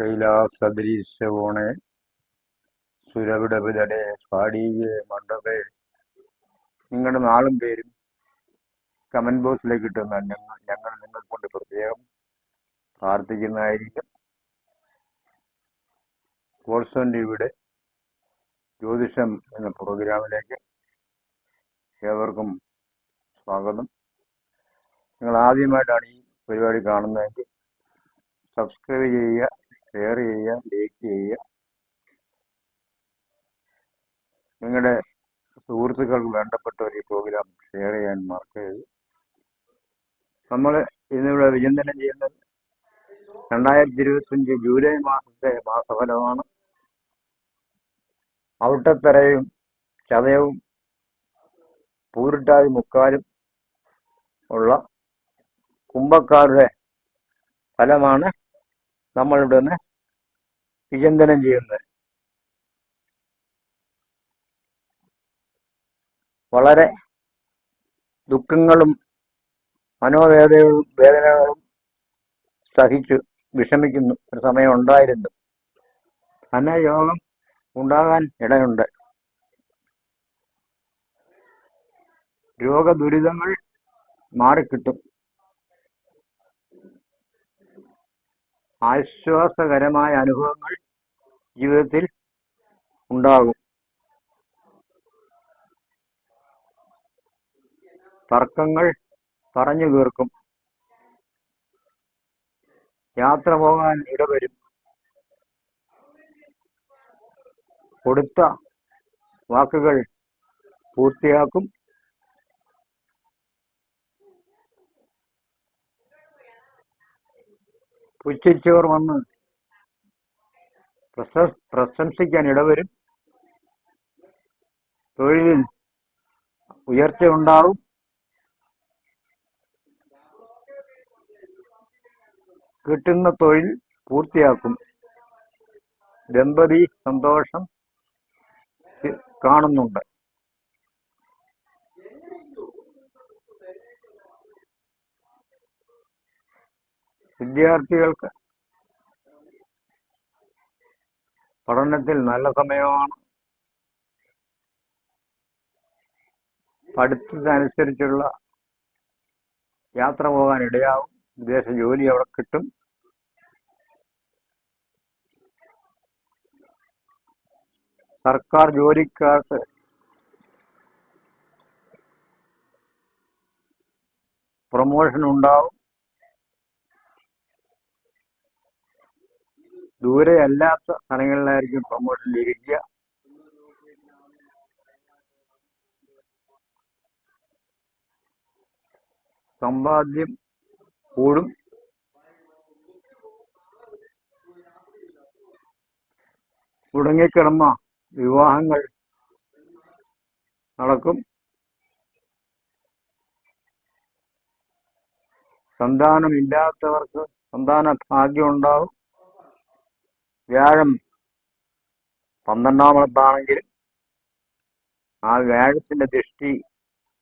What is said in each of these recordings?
കൈലാസദരീശവോണെ സുരവിടപിതടെ സ്വാടീയെ മണ്ഡപേ. നിങ്ങളുടെ നാളും പേരും കമന്റ് ബോക്സിലേക്ക് ഇട്ടുന്ന ഞങ്ങൾ ഞങ്ങൾ നിങ്ങൾ കൊണ്ട് പ്രത്യേകം പ്രാർത്ഥിക്കുന്നതായിരിക്കും. കോൾസൺ ടിവിയുടെ ജ്യോതിഷം എന്ന പ്രോഗ്രാമിലേക്ക് ഏവർക്കും സ്വാഗതം. നിങ്ങൾ ആദ്യമായിട്ടാണ് ഈ പരിപാടി കാണുന്നതെങ്കിൽ സബ്സ്ക്രൈബ് ചെയ്യുക ഷെയർ ചെയ്യുക ലൈക്ക് ചെയ്യുക നിങ്ങളുടെ സുഹൃത്തുക്കൾക്ക് വേണ്ടപ്പെട്ട ഒരു പ്രോഗ്രാം ഷെയർ ചെയ്യാൻ മറക്കരുത് നമ്മൾ ഇന്നിവിടെ വിചിന്തനം ചെയ്യുന്നത് രണ്ടായിരത്തി ഇരുപത്തിയഞ്ച് ജൂലൈ മാസത്തെ മാസഫലമാണ്. ഔട്ടത്തരയും ചതയവും പൂരിട്ടാതി മുക്കാലും ഉള്ള കുംഭക്കാരുടെ ഫലമാണ് നമ്മളിവിടെ നിന്ന് വിചിന്തനം ചെയ്യുന്നത്. വളരെ ദുഃഖങ്ങളും മനോവേദനകളും വേദനകളും സഹിച്ചു വിഷമിക്കുന്നു ഒരു സമയം ഉണ്ടായിരുന്നു. ധനയോഗം ഉണ്ടാകാൻ ഇടയുണ്ട്. രോഗദുരിതങ്ങൾ മാറിക്കിട്ടും. ആശ്വാസകരമായ അനുഭവങ്ങൾ ജീവിതത്തിൽ ഉണ്ടാകും. തർക്കങ്ങൾ പറഞ്ഞു തീർക്കും. യാത്ര പോകാൻ ഇടവരും. കൊടുത്ത വാക്കുകൾ പൂർത്തിയാക്കും. പുച്ഛിച്ചവർ വന്ന് പ്രശ- പ്രശംസിക്കാൻ ഇടവരും. തൊഴിലിൽ ഉയർച്ച ഉണ്ടാവും. കിട്ടുന്ന തൊഴിൽ പൂർത്തിയാക്കും. ദമ്പതി സന്തോഷം കാണുന്നുണ്ട്. വിദ്യാർത്ഥികൾക്ക് പഠനത്തിൽ നല്ല സമയമാണ്. പഠിത്തത്തിനനുസരിച്ചുള്ള യാത്ര പോകാൻ ഇടയാവും. വിദേശ ജോലി അവിടെ കിട്ടും. സർക്കാർ ജോലിക്കാർക്ക് പ്രൊമോഷൻ ഉണ്ടാവും. ദൂരെ അല്ലാത്ത സ്ഥലങ്ങളിലായിരിക്കും പ്രൊമോഷൻ ഇരിക്കുക. സമ്പാദ്യം കൂടും. മുടങ്ങിക്കിടന്ന വിവാഹങ്ങൾ നടക്കും. സന്താനമില്ലാത്തവർക്ക് സന്താന ഭാഗ്യം ഉണ്ടാവും. വ്യാഴം പന്ത്രണ്ടാമത്താണെങ്കിൽ ആ വ്യാഴത്തിന്റെ ദൃഷ്ടി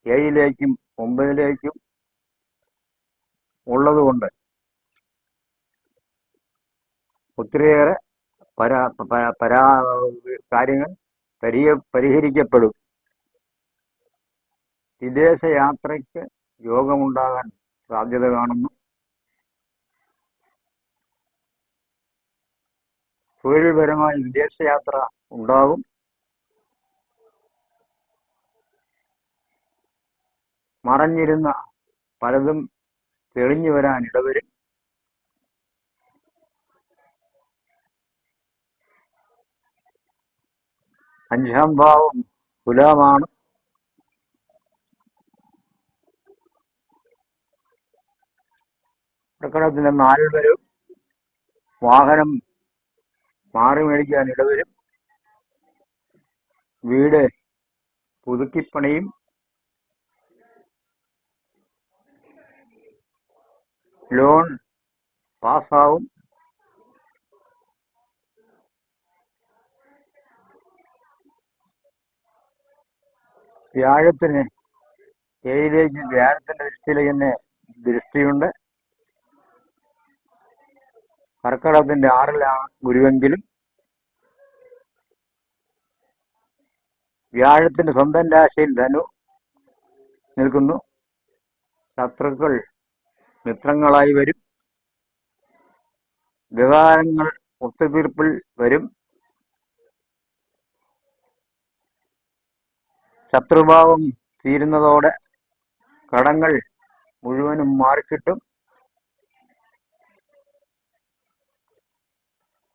ഏഴിലേക്കും ഒമ്പതിലേക്കും ഉള്ളതുകൊണ്ട് ഒത്തിരിയേറെ പരാ പരാ കാര്യങ്ങൾ പരിഹ പരിഹരിക്കപ്പെടും. വിദേശയാത്രയ്ക്ക് യോഗമുണ്ടാകാൻ സാധ്യത കാണുന്നു. തൊഴിൽപരമായി വിദേശയാത്ര ഉണ്ടാകും. മറഞ്ഞിരുന്ന പലതും തെളിഞ്ഞു വരാൻ ഇടവരും. അഞ്ചാം ഭാവം തുലാമാണ്. പ്രകടനത്തിന്റെ നാലുപേരും വാഹനം മാറി മേടിക്കാൻ ഇടവരും. വീട് പുതുക്കിപ്പണിയും. ലോൺ പാസ്സാവും. വ്യാഴത്തിന് ഏഴിലേക്ക് വ്യാഴത്തിന്റെ ദൃഷ്ടിയിലേക്ക് തന്നെ ദൃഷ്ടിയുണ്ട്. കർക്കിടകത്തിന്റെ ആറിലാണ് ഗുരുവെങ്കിലും വ്യാഴത്തിന്റെ സ്വന്തം രാശിയിൽ ധനു നിൽക്കുന്നു. ശത്രുക്കൾ മിത്രങ്ങളായി വരും. വ്യവഹാരങ്ങൾ ഒത്തുതീർപ്പിൽ വരും. ശത്രുഭാവം തീരുന്നതോടെ കടങ്ങൾ മുഴുവനും മാറിക്കിട്ടും.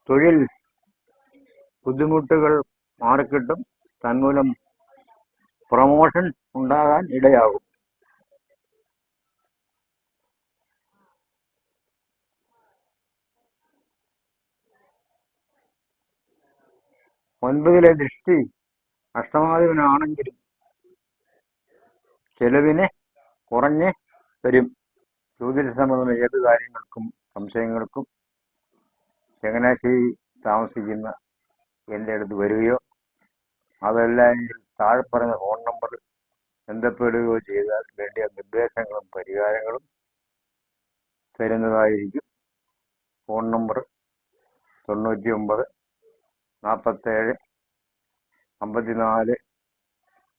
തൊഴിൽ ബുദ്ധിമുട്ടുകൾ മാറിക്കിട്ടും തന്മൂലം പ്രൊമോഷൻ ഉണ്ടാകാൻ ഇടയാകും. ഒൻപതിലെ ദൃഷ്ടി അഷ്ടമാധിപനാണെങ്കിലും ചെലവിന് കുറഞ്ഞ് വരും. ജ്യോതിഷ സംബന്ധമായ ഏത് കാര്യങ്ങൾക്കും സംശയങ്ങൾക്കും ചങ്ങനാശ്ശേരി താമസിക്കുന്ന എന്റെ അടുത്ത് വരികയോ അതല്ലെങ്കിൽ താഴെ പറഞ്ഞ ഫോൺ നമ്പർ ബന്ധപ്പെടുകയോ ചെയ്താൽ വേണ്ടിയ നിർദ്ദേശങ്ങളും പരിഹാരങ്ങളും തരുന്നതായിരിക്കും. ഫോൺ നമ്പർ തൊണ്ണൂറ്റി ഒമ്പത് നാൽപ്പത്തേഴ് അമ്പത്തിനാല്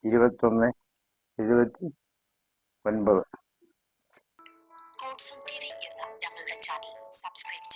ഇരുപത്തൊന്ന് എഴുപത്തി ഒൻപത്. സബ്സ്ക്രൈബ്